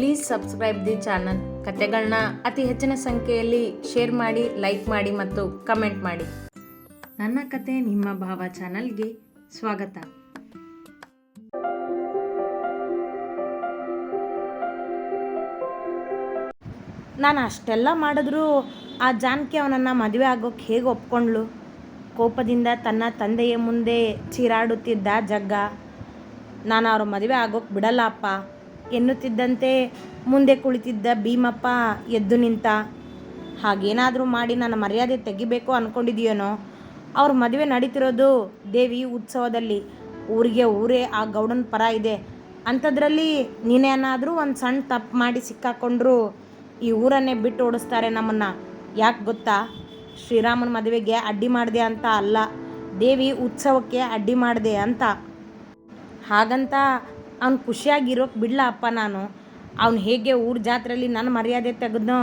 Please subscribe the channel ಕತೆಗಳನ್ನ ಅತಿ ಹೆಚ್ಚಿನ ಸಂಖ್ಯೆಯಲ್ಲಿ ಶೇರ್ ಮಾಡಿ ಲೈಕ್ ಮಾಡಿ ಮತ್ತು ಕಮೆಂಟ್ ಮಾಡಿ. ನನ್ನ ಕತೆ ನಿಮ್ಮ ಭಾವ ಚಾನಲ್ಗೆ ಸ್ವಾಗತ. ನಾನು ಅಷ್ಟೆಲ್ಲ ಮಾಡಿದ್ರೂ ಆ ಜಾನಕಿ ಅವನನ್ನು ಮದುವೆ ಆಗೋಕ್ಕೆ ಹೇಗೆ ಒಪ್ಕೊಂಡ್ಳು? ಕೋಪದಿಂದ ತನ್ನ ತಂದೆಯ ಮುಂದೆ ಚೀರಾಡುತ್ತಿದ್ದ ಜಗ್ಗ, ನಾನು ಅವ್ರ ಮದುವೆ ಆಗೋಕ್ಕೆ ಬಿಡಲ್ಲ ಅಪ್ಪ. ಎನ್ನುತ್ತಿದ್ದಂತೆ ಮುಂದೆ ಕುಳಿತಿದ್ದ ಭೀಮಪ್ಪ ಎದ್ದು ನಿಂತ, ಹಾಗೇನಾದರೂ ಮಾಡಿ ನನ್ನ ಮರ್ಯಾದೆ ತೆಗಿಬೇಕು ಅಂದ್ಕೊಂಡಿದೆಯೇನೋ ಅವ್ರ ಮದುವೆ ನಡೀತಿರೋದು ದೇವಿ ಉತ್ಸವದಲ್ಲಿ. ಊರಿಗೆ ಊರೇ ಆ ಗೌಡನ ಪರ ಇದೆ. ಅಂಥದ್ರಲ್ಲಿ ನೀನೇನಾದರೂ ಒಂದು ಸಣ್ಣ ತಪ್ಪು ಮಾಡಿ ಸಿಕ್ಕಾಕೊಂಡ್ರು ಈ ಊರನ್ನೇ ಬಿಟ್ಟು ಓಡಿಸ್ತಾರೆ ನಮ್ಮನ್ನು. ಯಾಕೆ ಗೊತ್ತಾ? ಶ್ರೀರಾಮನ ಮದುವೆಗೆ ಅಡ್ಡಿ ಮಾಡಿದೆ ಅಂತ ಅಲ್ಲ. ದೇವಿ ಉತ್ಸವಕ್ಕೆ ಅಡ್ಡಿ ಮಾಡಿದೆ ಅಂತ. ಹಾಗಂತ ಅವ್ನು ಖುಷಿಯಾಗಿರೋಕೆ ಬಿಡಲ ಅಪ್ಪ ನಾನು. ಅವ್ನು ಹೇಗೆ ಊರ ಜಾತ್ರೆಯಲ್ಲಿ ನನ್ನ ಮರ್ಯಾದೆ ತೆಗೆದ್ನೋ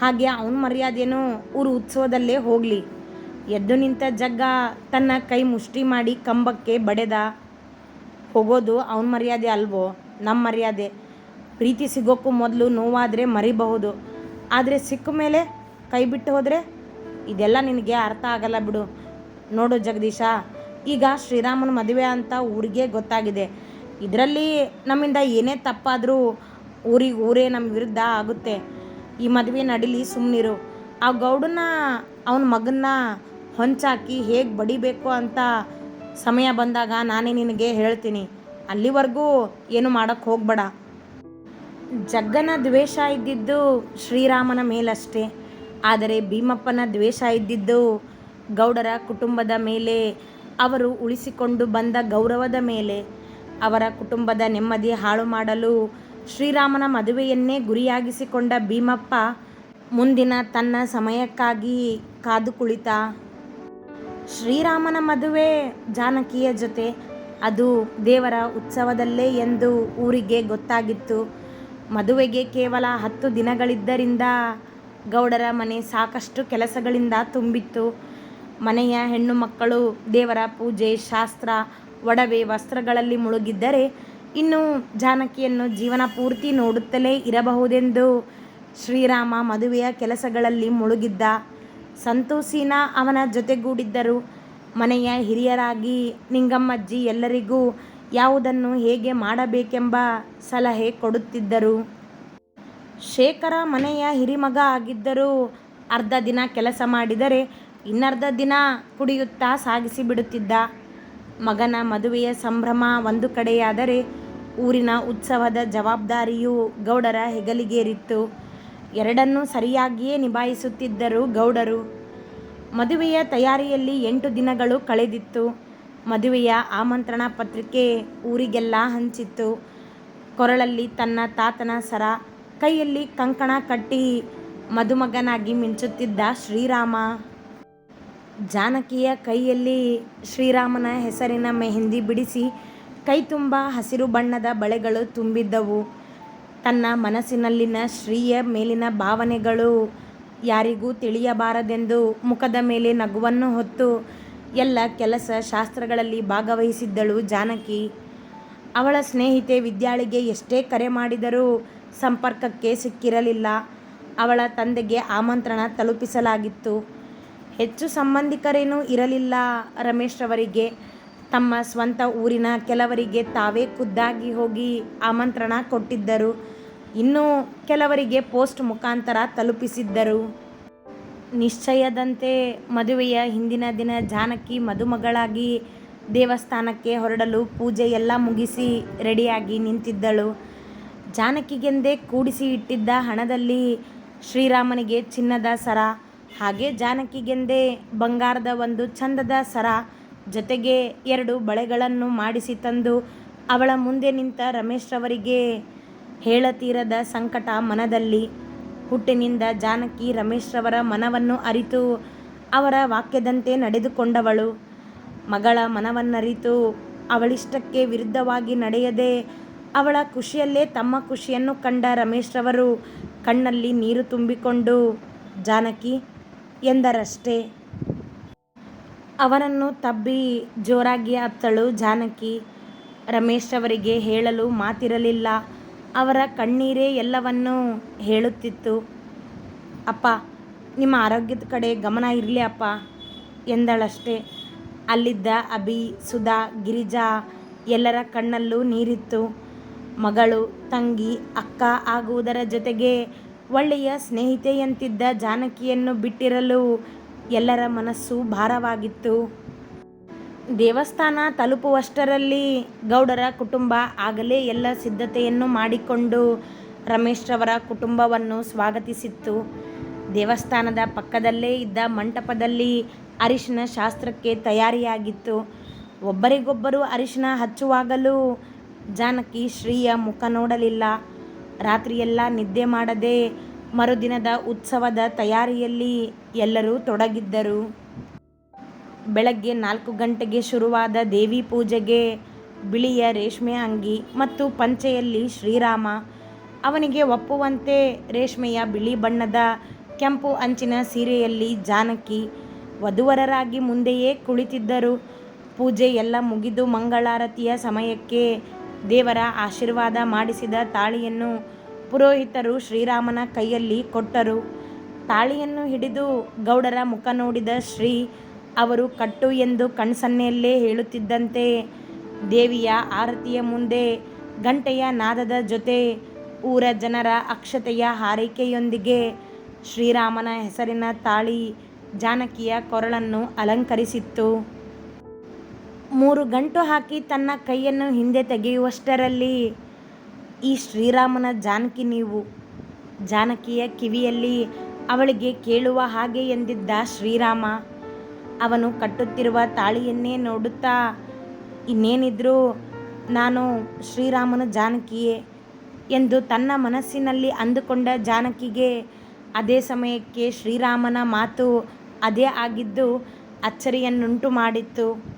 ಹಾಗೆ ಅವನ ಮರ್ಯಾದೆನೂ ಊರು ಉತ್ಸವದಲ್ಲೇ ಹೋಗಲಿ. ಎದ್ದು ನಿಂತ ಜಗ್ಗ ತನ್ನ ಕೈ ಮುಷ್ಟಿ ಮಾಡಿ ಕಂಬಕ್ಕೆ ಬಡೆದ. ಹೋಗೋದು ಅವನ ಮರ್ಯಾದೆ ಅಲ್ವೋ? ನಮ್ಮ ಮರ್ಯಾದೆ. ಪ್ರೀತಿ ಸಿಗೋಕ್ಕೂ ಮೊದಲು ನೋವಾದರೆ ಮರಿಬಹುದು. ಆದರೆ ಸಿಕ್ಕ ಮೇಲೆ ಕೈ ಬಿಟ್ಟು ಹೋದರೆ ಇದೆಲ್ಲ ನಿನಗೆ ಅರ್ಥ ಆಗಲ್ಲ ಬಿಡು. ನೋಡು ಜಗದೀಶ, ಈಗ ಶ್ರೀರಾಮನ ಮದುವೆ ಅಂತ ಊರಿಗೆ ಗೊತ್ತಾಗಿದೆ. ಇದರಲ್ಲಿ ನಮ್ಮಿಂದ ಏನೇ ತಪ್ಪಾದರೂ ಊರಿಗೆ, ಊರೇ ನಮ್ಮ ವಿರುದ್ಧ ಆಗುತ್ತೆ. ಈ ಮದುವೆ ನಡೀಲಿ ಸುಮ್ಮನಿರು ಆ ಗೌಡನ ಅವನ ಮಗನ್ನ ಹೊಂಚಾಕಿ ಹೇಗೆ ಬಡಿಬೇಕು ಅಂತ ಸಮಯ ಬಂದಾಗ ನಾನೇ ನಿನಗೆ ಹೇಳ್ತೀನಿ. ಅಲ್ಲಿವರೆಗೂ ಏನು ಮಾಡೋಕ್ಕೆ ಹೋಗಬೇಡ. ಜಗ್ಗನ ದ್ವೇಷ ಇದ್ದಿದ್ದು ಶ್ರೀರಾಮನ ಮೇಲಷ್ಟೇ. ಆದರೆ ಭೀಮಪ್ಪನ ದ್ವೇಷ ಇದ್ದಿದ್ದು ಗೌಡರ ಕುಟುಂಬದ ಮೇಲೆ, ಅವರು ಉಳಿಸಿಕೊಂಡು ಬಂದ ಗೌರವದ ಮೇಲೆ. ಅವರ ಕುಟುಂಬದ ನೆಮ್ಮದಿ ಹಾಳು ಮಾಡಲು ಶ್ರೀರಾಮನ ಮದುವೆಯನ್ನೇ ಗುರಿಯಾಗಿಸಿಕೊಂಡ ಭೀಮಪ್ಪ ಮುಂದಿನ ತನ್ನ ಸಮಯಕ್ಕಾಗಿ ಕಾದು ಕುಳಿತ. ಶ್ರೀರಾಮನ ಮದುವೆ ಜಾನಕಿಯ ಜೊತೆ. ಅದು ದೇವರ ಉತ್ಸವದಲ್ಲೇ ಎಂದು ಊರಿಗೆ ಗೊತ್ತಾಗಿತ್ತು. ಮದುವೆಗೆ ಕೇವಲ ಹತ್ತು ದಿನಗಳಿದ್ದರಿಂದ ಗೌಡರ ಮನೆ ಸಾಕಷ್ಟು ಕೆಲಸಗಳಿಂದ ತುಂಬಿತ್ತು. ಮನೆಯ ಹೆಣ್ಣು ಮಕ್ಕಳು ದೇವರ ಪೂಜೆ, ಶಾಸ್ತ್ರ ಒಡವೆ ವಸ್ತ್ರಗಳಲ್ಲಿ ಮುಳುಗಿದ್ದರೆ ಇನ್ನು ಜಾನಕಿಯನ್ನು ಜೀವನ ಪೂರ್ತಿ ನೋಡುತ್ತಲೇ ಇರಬಹುದೆಂದು ಶ್ರೀರಾಮ ಮದುವೆಯ ಕೆಲಸಗಳಲ್ಲಿ ಮುಳುಗಿದ್ದ ಸಂತೋಷಿನ ಅವನ ಜೊತೆಗೂಡಿದ್ದರು. ಮನೆಯ ಹಿರಿಯರಾಗಿ ನಿಂಗಮ್ಮಜ್ಜಿ ಎಲ್ಲರಿಗೂ ಯಾವುದನ್ನು ಹೇಗೆ ಮಾಡಬೇಕೆಂಬ ಸಲಹೆ ಕೊಡುತ್ತಿದ್ದರು. ಶೇಖರ ಮನೆಯ ಹಿರಿಮಗ ಆಗಿದ್ದರೂ ಅರ್ಧ ದಿನ ಕೆಲಸ ಮಾಡಿದರೆ ಇನ್ನರ್ಧ ದಿನ ಕುಡಿಯುತ್ತಾ ಸಾಗಿಸಿ ಬಿಡುತ್ತಿದ್ದ ಮಗನ ಮದುವೆಯ ಸಂಭ್ರಮ ಒಂದು ಕಡೆಯಾದರೆ ಊರಿನ ಉತ್ಸವದ ಜವಾಬ್ದಾರಿಯು ಗೌಡರ ಹೆಗಲಿಗೇರಿತ್ತು. ಎರಡನ್ನೂ ಸರಿಯಾಗಿಯೇ ನಿಭಾಯಿಸುತ್ತಿದ್ದರು ಗೌಡರು. ಮದುವೆಯ ತಯಾರಿಯಲ್ಲಿ ಎಂಟು ದಿನಗಳು ಕಳೆದಿತ್ತು. ಮದುವೆಯ ಆಮಂತ್ರಣ ಪತ್ರಿಕೆ ಊರಿಗೆಲ್ಲ ಹಂಚಿತ್ತು. ಕೊರಳಲ್ಲಿ ತನ್ನ ತಾತನ ಸರ, ಕೈಯಲ್ಲಿ ಕಂಕಣ ಕಟ್ಟಿ ಮದುಮಗನಾಗಿ ಮಿಂಚುತ್ತಿದ್ದ ಶ್ರೀರಾಮ. ಜಾನಕಿಯ ಕೈಯಲ್ಲಿ ಶ್ರೀರಾಮನ ಹೆಸರಿನ ಮೆಹಂದಿ ಬಿಡಿಸಿ ಕೈ ತುಂಬ ಹಸಿರು ಬಣ್ಣದ ಬಳೆಗಳು ತುಂಬಿದ್ದವು. ತನ್ನ ಮನಸ್ಸಿನಲ್ಲಿನ ಶ್ರೀಯ ಮೇಲಿನ ಭಾವನೆಗಳು ಯಾರಿಗೂ ತಿಳಿಯಬಾರದೆಂದು ಮುಖದ ಮೇಲೆ ನಗುವನ್ನು ಹೊತ್ತು ಎಲ್ಲ ಕೆಲಸ ಶಾಸ್ತ್ರಗಳಲ್ಲಿ ಭಾಗವಹಿಸಿದ್ದಳು ಜಾನಕಿ. ಅವಳ ಸ್ನೇಹಿತೆ ವಿದ್ಯಾಳಿಗೆ ಎಷ್ಟೇ ಕರೆ ಮಾಡಿದರೂ ಸಂಪರ್ಕಕ್ಕೆ ಸಿಕ್ಕಿರಲಿಲ್ಲ. ಅವಳ ತಂದೆಗೆ ಆಮಂತ್ರಣ ತಲುಪಿಸಲಾಗಿತ್ತು. ಹೆಚ್ಚು ಸಂಬಂಧಿಕರೇನೂ ಇರಲಿಲ್ಲ ರಮೇಶ್ರವರಿಗೆ ತಮ್ಮ ಸ್ವಂತ ಊರಿನ ಕೆಲವರಿಗೆ ತಾವೇ ಖುದ್ದಾಗಿ ಹೋಗಿ ಆಮಂತ್ರಣ ಕೊಟ್ಟಿದ್ದರು. ಇನ್ನು ಕೆಲವರಿಗೆ ಪೋಸ್ಟ್ ಮುಖಾಂತರ ತಲುಪಿಸಿದ್ದರು. ನಿಶ್ಚಯದಂತೆ ಮದುವೆಯ ಹಿಂದಿನ ದಿನ ಜಾನಕಿ ಮದುಮಗಳಾಗಿ ದೇವಸ್ಥಾನಕ್ಕೆ ಹೊರಡಲು ಪೂಜೆ ಎಲ್ಲ ಮುಗಿಸಿ ರೆಡಿಯಾಗಿ ನಿಂತಿದ್ದಳು. ಜಾನಕಿಗೆಂದೇ ಕೂಡಿಸಿ ಇಟ್ಟಿದ್ದ ಹಣದಲ್ಲಿ ಶ್ರೀರಾಮನಿಗೆ ಚಿನ್ನದ ಸರ ಹಾಗೆ ಜಾನಕಿಗೆಂದೇ ಬಂಗಾರದ ಒಂದು ಚಂದದ ಸರ ಜೊತೆಗೆ ಎರಡು ಬಳೆಗಳನ್ನು ಮಾಡಿಸಿ ತಂದು ಅವಳ ಮುಂದೆ ನಿಂತ ರಮೇಶ್ರವರಿಗೆ ಹೇಳತೀರದ ಸಂಕಟ ಮನದಲ್ಲಿ. ಹುಟ್ಟಿನಿಂದ ಜಾನಕಿ ರಮೇಶ್ರವರ ಮನವನ್ನು ಅರಿತು ಅವರ ವಾಕ್ಯದಂತೆ ನಡೆದುಕೊಂಡವಳು. ಮಗಳ ಮನವನ್ನರಿತು ಅವಳಿಷ್ಟಕ್ಕೆ ವಿರುದ್ಧವಾಗಿ ನಡೆಯದೆ ಅವಳ ಖುಷಿಯಲ್ಲೇ ತಮ್ಮ ಖುಷಿಯನ್ನು ಕಂಡ ರಮೇಶ್ರವರು ಕಣ್ಣಲ್ಲಿ ನೀರು ತುಂಬಿಕೊಂಡು, ಜಾನಕಿ ಎಂದರಷ್ಟೇ. ಅವನನ್ನು ತಬ್ಬಿ ಜೋರಾಗಿ ಅತ್ತಳು ಜಾನಕಿ ರಮೇಶ್ ಅವರಿಗೆ ಹೇಳಲು ಮಾತಿರಲಿಲ್ಲ. ಅವರ ಕಣ್ಣೀರೇ ಎಲ್ಲವನ್ನೂ ಹೇಳುತ್ತಿತ್ತು. ಅಪ್ಪ, ನಿಮ್ಮ ಆರೋಗ್ಯದ ಕಡೆ ಗಮನ ಇರಲಿ ಅಪ್ಪ, ಎಂದಳಷ್ಟೇ. ಅಲ್ಲಿದ್ದ ಅಭಿ, ಸುಧಾ, ಗಿರಿಜಾ ಎಲ್ಲರ ಕಣ್ಣಲ್ಲೂ ನೀರಿತ್ತು. ಮಗಳು, ತಂಗಿ, ಅಕ್ಕ ಆಗುವುದರ ಜೊತೆಗೆ ಒಳ್ಳೆಯ ಸ್ನೇಹಿತೆಯಂತಿದ್ದ ಜಾನಕಿಯನ್ನು ಬಿಟ್ಟಿರಲು ಎಲ್ಲರ ಮನಸ್ಸು ಭಾರವಾಗಿತ್ತು. ದೇವಸ್ಥಾನ ತಲುಪುವಷ್ಟರಲ್ಲಿ ಗೌಡರ ಕುಟುಂಬ ಆಗಲೇ ಎಲ್ಲ ಸಿದ್ಧತೆಯನ್ನು ಮಾಡಿಕೊಂಡು ರಮೇಶ್ರವರ ಕುಟುಂಬವನ್ನು ಸ್ವಾಗತಿಸಿತ್ತು. ದೇವಸ್ಥಾನದ ಪಕ್ಕದಲ್ಲೇ ಇದ್ದ ಮಂಟಪದಲ್ಲಿ ಅರಿಶಿನ ಶಾಸ್ತ್ರಕ್ಕೆ ತಯಾರಿಯಾಗಿತ್ತು. ಒಬ್ಬರಿಗೊಬ್ಬರು ಅರಿಶಿನ ಹಚ್ಚುವಾಗಲೂ ಜಾನಕಿ ಶ್ರೀಯ ಮುಖ ನೋಡಲಿಲ್ಲ. ರಾತ್ರಿಯೆಲ್ಲ ನಿದ್ದೆ ಮಾಡದೆ ಮರುದಿನದ ಉತ್ಸವದ ತಯಾರಿಯಲ್ಲಿ ಎಲ್ಲರೂ ತೊಡಗಿದ್ದರು. ಬೆಳಗ್ಗೆ ನಾಲ್ಕು ಗಂಟೆಗೆ ಶುರುವಾದ ದೇವಿ ಪೂಜೆಗೆ ಬಿಳಿಯ ರೇಷ್ಮೆ ಅಂಗಿ ಮತ್ತು ಪಂಚೆಯಲ್ಲಿ ಶ್ರೀರಾಮ. ಅವನಿಗೆ ಒಪ್ಪುವಂತೆ ರೇಷ್ಮೆಯ ಬಿಳಿ ಬಣ್ಣದ ಕೆಂಪು ಅಂಚಿನ ಸೀರೆಯಲ್ಲಿ ಜಾನಕಿ ವಧುವರರಾಗಿ ಮುಂದೆಯೇ ಕುಳಿತಿದ್ದರು. ಪೂಜೆ ಎಲ್ಲ ಮುಗಿದು ಮಂಗಳಾರತಿಯ ಸಮಯಕ್ಕೆ ದೇವರ ಆಶೀರ್ವಾದ ಮಾಡಿಸಿದ ತಾಳಿಯನ್ನು ಪುರೋಹಿತರು ಶ್ರೀರಾಮನ ಕೈಯಲ್ಲಿ ಕೊಟ್ಟರು. ತಾಳಿಯನ್ನು ಹಿಡಿದು ಗೌಡರ ಮುಖ ನೋಡಿದ ಶ್ರೀ, ಅವರು ಕಟ್ಟು ಎಂದು ಕಣ್ಸನ್ನೆಯಲ್ಲೇ ಹೇಳುತ್ತಿದ್ದಂತೆ, ದೇವಿಯ ಆರತಿಯ ಮುಂದೆ ಗಂಟೆಯ ನಾದದ ಜೊತೆ ಊರ ಜನರ ಅಕ್ಷತೆಯ ಹಾರೈಕೆಯೊಂದಿಗೆ ಶ್ರೀರಾಮನ ಹೆಸರಿನ ತಾಳಿ ಜಾನಕಿಯ ಕೊರಳನ್ನು ಅಲಂಕರಿಸಿತ್ತು. ಮೂರು ಗಂಟು ಹಾಕಿ ತನ್ನ ಕೈಯನ್ನು ಹಿಂದೆ ತೆಗೆಯುವಷ್ಟರಲ್ಲಿ ಈ ಶ್ರೀರಾಮನ ಜಾನಕಿ ನೀವು, ಜಾನಕಿಯ ಕಿವಿಯಲ್ಲಿ ಅವಳಿಗೆ ಕೇಳುವ ಹಾಗೆ ಎಂದಿದ್ದ ಶ್ರೀರಾಮ, ಅವನು ಕಟ್ಟುತ್ತಿರುವ ತಾಳಿಯನ್ನೇ ನೋಡುತ್ತಾ, ಇನ್ನೇನಿದ್ರೂ ನಾನು ಶ್ರೀರಾಮನ ಜಾನಕಿಯೇ ಎಂದು ತನ್ನ ಮನಸ್ಸಿನಲ್ಲಿ ಅಂದುಕೊಂಡ ಜಾನಕಿಗೆ ಅದೇ ಸಮಯಕ್ಕೆ ಶ್ರೀರಾಮನ ಮಾತು ಅದೇ ಆಗಿದ್ದು ಅಚ್ಚರಿಯನ್ನುಂಟು ಮಾಡಿತ್ತು.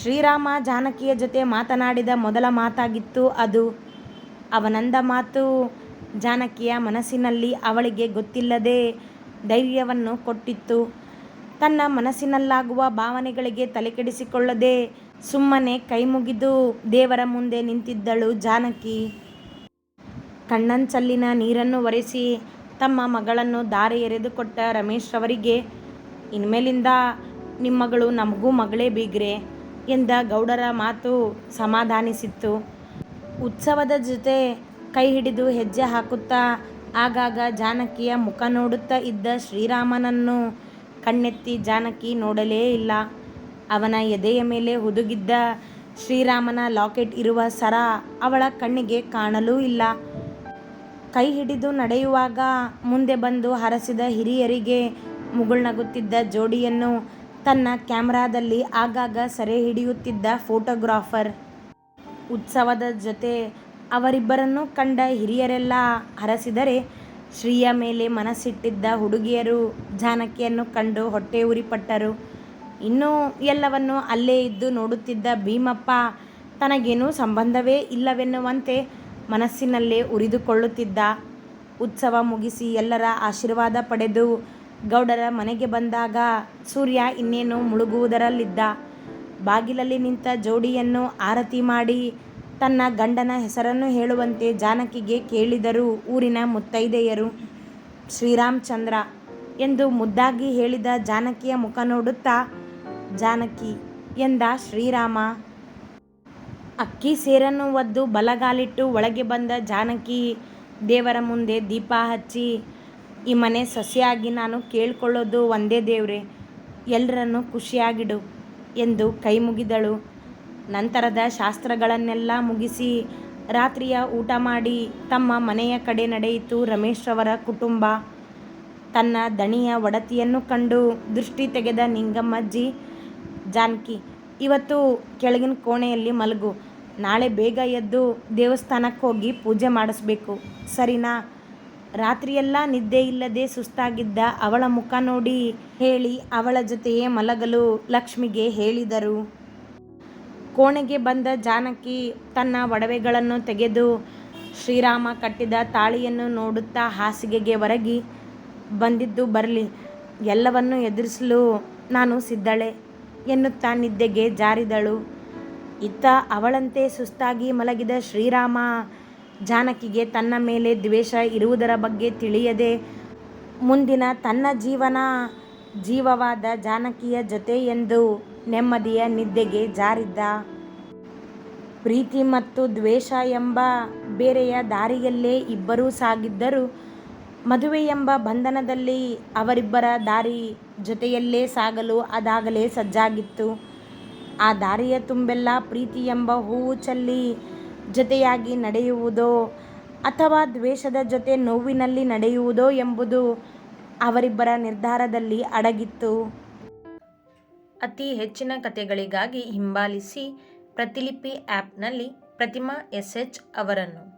ಶ್ರೀರಾಮ ಜಾನಕಿಯ ಜೊತೆ ಮಾತನಾಡಿದ ಮೊದಲ ಮಾತಾಗಿತ್ತು ಅದು, ಅವನಂದ ಮಾತು, ಜಾನಕಿಯ ಮನಸ್ಸಿನಲ್ಲಿ ಅವಳಿಗೆ ಗೊತ್ತಿಲ್ಲದೆ ಧೈರ್ಯವನ್ನು ಕೊಟ್ಟಿತ್ತು. ತನ್ನ ಮನಸ್ಸಿನಲ್ಲಾಗುವ ಭಾವನೆಗಳಿಗೆ ತಲೆಕೆಡಿಸಿಕೊಳ್ಳದೆ ಸುಮ್ಮನೆ ಕೈಮುಗಿದು ದೇವರ ಮುಂದೆ ನಿಂತಿದ್ದಳು ಜಾನಕಿ. ಕಣ್ಣಂಚಲ್ಲಿನ ನೀರನ್ನು ಒರೆಸಿ ತಮ್ಮ ಮಗಳನ್ನು ದಾರಿ ಎರೆದುಕೊಟ್ಟ ರಮೇಶ್ರವರಿಗೆ, ಇನ್ಮೇಲಿಂದ ನಿಮ್ಮ ಮಗಳು ನಮಗೂ ಮಗಳೇ ಬೀಗ್ರೆ. ಎಂದ ಗೌಡರ ಮಾತು ಸಮಾಧಾನಿಸಿತ್ತು. ಉತ್ಸವದ ಜೊತೆ ಕೈ ಹಿಡಿದು ಹೆಜ್ಜೆ ಹಾಕುತ್ತಾ ಆಗಾಗ ಜಾನಕಿಯ ಮುಖ ನೋಡುತ್ತಾ ಇದ್ದ ಶ್ರೀರಾಮನನ್ನು ಕಣ್ಣೆತ್ತಿ ಜಾನಕಿ ನೋಡಲೇ ಇಲ್ಲ. ಅವನ ಎದೆಯ ಮೇಲೆ ಹುದುಗಿದ್ದ ಶ್ರೀರಾಮನ ಲಾಕೆಟ್ ಇರುವ ಸರ ಅವಳ ಕಣ್ಣಿಗೆ ಕಾಣಲೂ ಇಲ್ಲ. ಕೈ ಹಿಡಿದು ನಡೆಯುವಾಗ ಮುಂದೆ ಬಂದು ಹರಸಿದ ಹಿರಿಯರಿಗೆ ಮುಗುಳ್ನಗುತ್ತಿದ್ದ ಜೋಡಿಯನ್ನು ತನ್ನ ಕ್ಯಾಮ್ರಾದಲ್ಲಿ ಆಗಾಗ ಸೆರೆ ಹಿಡಿಯುತ್ತಿದ್ದ ಫೋಟೋಗ್ರಾಫರ್. ಉತ್ಸವದ ಜೊತೆ ಅವರಿಬ್ಬರನ್ನು ಕಂಡ ಹಿರಿಯರೆಲ್ಲ ಹರಸಿದರೆ ಶ್ರೀಯ ಮೇಲೆ ಮನಸ್ಸಿಟ್ಟಿದ್ದ ಹುಡುಗಿಯರು ಜಾನಕಿಯನ್ನು ಕಂಡು ಹೊಟ್ಟೆ ಉರಿಪಟ್ಟರು. ಇನ್ನೂ ಎಲ್ಲವನ್ನು ಅಲ್ಲೇ ಇದ್ದು ನೋಡುತ್ತಿದ್ದ ಭೀಮಪ್ಪ, ತನಗೇನೂ ಸಂಬಂಧವೇ ಇಲ್ಲವೆನ್ನುವಂತೆ ಮನಸ್ಸಿನಲ್ಲೇ ಉರಿದುಕೊಳ್ಳುತ್ತಿದ್ದ. ಉತ್ಸವ ಮುಗಿಸಿ ಎಲ್ಲರ ಆಶೀರ್ವಾದ ಪಡೆದು ಗೌಡರ ಮನೆಗೆ ಬಂದಾಗ ಸೂರ್ಯ ಇನ್ನೇನು ಮುಳುಗುವುದರಲ್ಲಿದ್ದ. ಬಾಗಿಲಲ್ಲಿ ನಿಂತ ಜೋಡಿಯನ್ನು ಆರತಿ ಮಾಡಿ ತನ್ನ ಗಂಡನ ಹೆಸರನ್ನು ಹೇಳುವಂತೆ ಜಾನಕಿಗೆ ಕೇಳಿದರು ಊರಿನ ಮುತ್ತೈದೆಯರು. ಶ್ರೀರಾಮಚಂದ್ರ ಎಂದು ಮುದ್ದಾಗಿ ಹೇಳಿದ ಜಾನಕಿಯ ಮುಖ ನೋಡುತ್ತಾ, ಜಾನಕಿ ಎಂದ ಶ್ರೀರಾಮ. ಅಕ್ಕಿ ಸೇರನ್ನು ಒದ್ದು ಬಲಗಾಲಿಟ್ಟು ಒಳಗೆ ಬಂದ ಜಾನಕಿ ದೇವರ ಮುಂದೆ ದೀಪ ಹಚ್ಚಿ ಈ ಮನೆ ಸೊಸೆಯಾಗಿ ನಾನು ಕೇಳ್ಕೊಳ್ಳೋದು ಒಂದೇ ದೇವ್ರೆ. ಎಲ್ಲರನ್ನು ಖುಷಿಯಾಗಿಡು ಎಂದು ಕೈ ಮುಗಿದಳು. ನಂತರದ ಶಾಸ್ತ್ರಗಳನ್ನೆಲ್ಲ ಮುಗಿಸಿ ರಾತ್ರಿಯ ಊಟ ಮಾಡಿ ತಮ್ಮ ಮನೆಯ ಕಡೆ ನಡೆಯಿತು ರಮೇಶ್ರವರ ಕುಟುಂಬ. ತನ್ನ ದಣಿಯ ಒಡತಿಯನ್ನು ಕಂಡು ದೃಷ್ಟಿ ತೆಗೆದ ನಿಂಗಮ್ಮಜ್ಜಿ, ಜಾನಕಿ, ಇವತ್ತು ಕೆಳಗಿನ ಕೋಣೆಯಲ್ಲಿ ಮಲಗು. ನಾಳೆ ಬೇಗ ಎದ್ದು ದೇವಸ್ಥಾನಕ್ಕೆ ಹೋಗಿ ಪೂಜೆ ಮಾಡಿಸ್ಬೇಕು. ಸರಿನಾ? ರಾತ್ರಿಯೆಲ್ಲ ನಿದ್ದೆ ಇಲ್ಲದೆ ಸುಸ್ತಾಗಿದ್ದ ಅವಳ ಮುಖ ನೋಡಿ ಹೇಳಿ ಅವಳ ಜೊತೆಯೇ ಮಲಗಲು ಲಕ್ಷ್ಮಿಗೆ ಹೇಳಿದರು. ಕೋಣೆಗೆ ಬಂದ ಜಾನಕಿ ತನ್ನ ಒಡವೆಗಳನ್ನು ತೆಗೆದು ಶ್ರೀರಾಮ ಕಟ್ಟಿದ ತಾಳಿಯನ್ನು ನೋಡುತ್ತಾ ಹಾಸಿಗೆಗೆ ಹೊರಗಿ ಬಂದಿದ್ದು ಬರಲಿ, ಎಲ್ಲವನ್ನು ಎದುರಿಸಲು ನಾನು ಸಿದ್ದಳೆ ಎನ್ನುತ್ತಾ ನಿದ್ದೆಗೆ ಜಾರಿದಳು. ಇತ್ತ ಅವಳಂತೆ ಸುಸ್ತಾಗಿ ಮಲಗಿದ ಶ್ರೀರಾಮ ಜಾನಕಿಗೆ ತನ್ನ ಮೇಲೆ ದ್ವೇಷ ಇರುವುದರ ಬಗ್ಗೆ ತಿಳಿಯದೆ ಮುಂದಿನ ತನ್ನ ಜೀವನ ಜೀವವಾದ ಜಾನಕಿಯ ಜೊತೆ ಎಂದು ನೆಮ್ಮದಿಯ ನಿದ್ದೆಗೆ ಜಾರಿದ್ದ. ಪ್ರೀತಿ ಮತ್ತು ದ್ವೇಷ ಎಂಬ ಬೇರೆಯ ದಾರಿಯಲ್ಲೇ ಇಬ್ಬರೂ ಸಾಗಿದ್ದರು. ಮದುವೆ ಎಂಬ ಬಂಧನದಲ್ಲಿ ಅವರಿಬ್ಬರ ದಾರಿ ಜೊತೆಯಲ್ಲೇ ಸಾಗಲು ಅದಾಗಲೇ ಸಜ್ಜಾಗಿತ್ತು. ಆ ದಾರಿಯ ತುಂಬೆಲ್ಲ ಪ್ರೀತಿ ಎಂಬ ಹೂವು ಚೆಲ್ಲಿ ಜೊತೆಯಾಗಿ ನಡೆಯುವುದೋ ಅಥವಾ ದ್ವೇಷದ ಜೊತೆ ನೋವಿನಲ್ಲಿ ನಡೆಯುವುದೋ ಎಂಬುದು ಅವರಿಬ್ಬರ ನಿರ್ಧಾರದಲ್ಲಿ ಅಡಗಿತ್ತು. ಅತಿ ಹೆಚ್ಚಿನ ಕಥೆಗಳಿಗಾಗಿ ಹಿಂಬಾಲಿಸಿ ಪ್ರತಿಲಿಪಿ ಆ್ಯಪ್ನಲ್ಲಿ ಪ್ರತಿಮಾ ಎಸ್. ಎಚ್. ಅವರನ್ನು